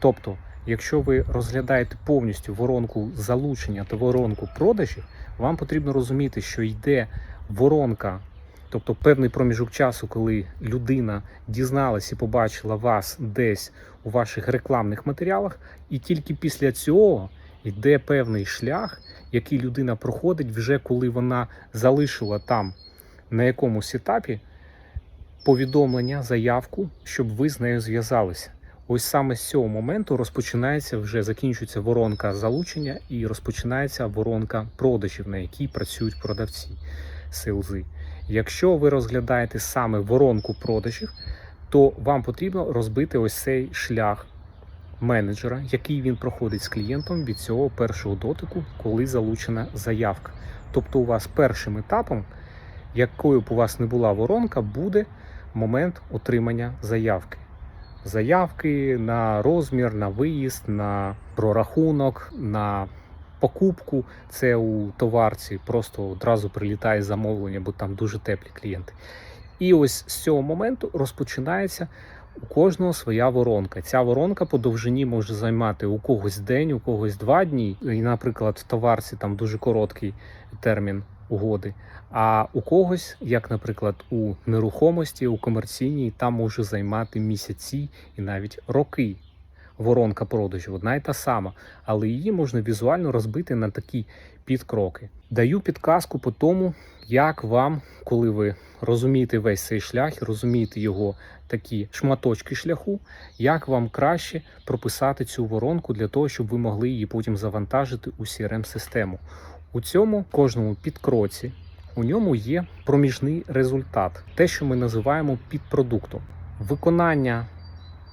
Тобто, якщо ви розглядаєте повністю воронку залучення та воронку продажів, вам потрібно розуміти, що йде воронка, тобто певний проміжок часу, коли людина дізналась і побачила вас десь у ваших рекламних матеріалах, і тільки після цього йде певний шлях, який людина проходить вже коли вона залишила там на якомусь етапі повідомлення, заявку, щоб ви з нею зв'язалися. Ось саме з цього моменту розпочинається вже закінчується воронка залучення і розпочинається воронка продажів, на якій працюють продавці селзи. Якщо ви розглядаєте саме воронку продажів, то вам потрібно розбити ось цей шлях менеджера, який він проходить з клієнтом від цього першого дотику, коли залучена заявка. Тобто, у вас першим етапом, якою б у вас не була воронка, буде момент отримання заявки. Заявки на розмір, на виїзд, на прорахунок, на покупку. Це у товарці просто одразу прилітає замовлення, бо там дуже теплі клієнти. І ось з цього моменту розпочинається у кожного своя воронка. Ця воронка по довжині може займати у когось день, у когось два дні. І, наприклад, в товарці там дуже короткий термін угоди. А у когось, як, наприклад, у нерухомості, у комерційній, там може займати місяці і навіть роки. Воронка продажів одна і та сама, але її можна візуально розбити на такі підкроки. Даю підказку по тому, як вам, коли ви розумієте весь цей шлях, розумієте його такі шматочки шляху, як вам краще прописати цю воронку для того, щоб ви могли її потім завантажити у crm систему У цьому кожному підкроці у ньому є проміжний результат, те, що ми називаємо підпродуктом. Виконання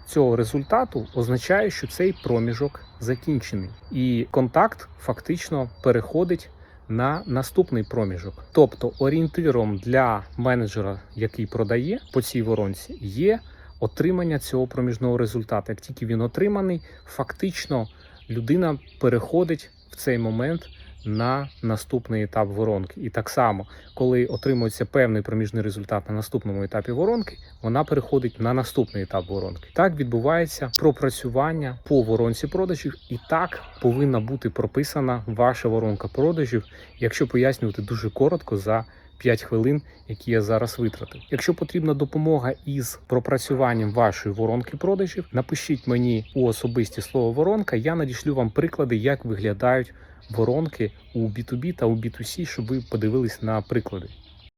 цього результату означає, що цей проміжок закінчений, і контакт фактично переходить на наступний проміжок. Тобто орієнтиром для менеджера, який продає по цій воронці, є отримання цього проміжного результату. Як тільки він отриманий, фактично людина переходить в цей момент на наступний етап воронки. І так само, коли отримується певний проміжний результат на наступному етапі воронки, вона переходить на наступний етап воронки. Так відбувається пропрацювання по воронці продажів, і так повинна бути прописана ваша воронка продажів, якщо пояснювати дуже коротко за 5 хвилин, які я зараз витратив. Якщо потрібна допомога із пропрацюванням вашої воронки продажів, напишіть мені у особисті слово воронка. Я надішлю вам приклади, як виглядають воронки у B2B та у B2C, щоб ви подивились на приклади.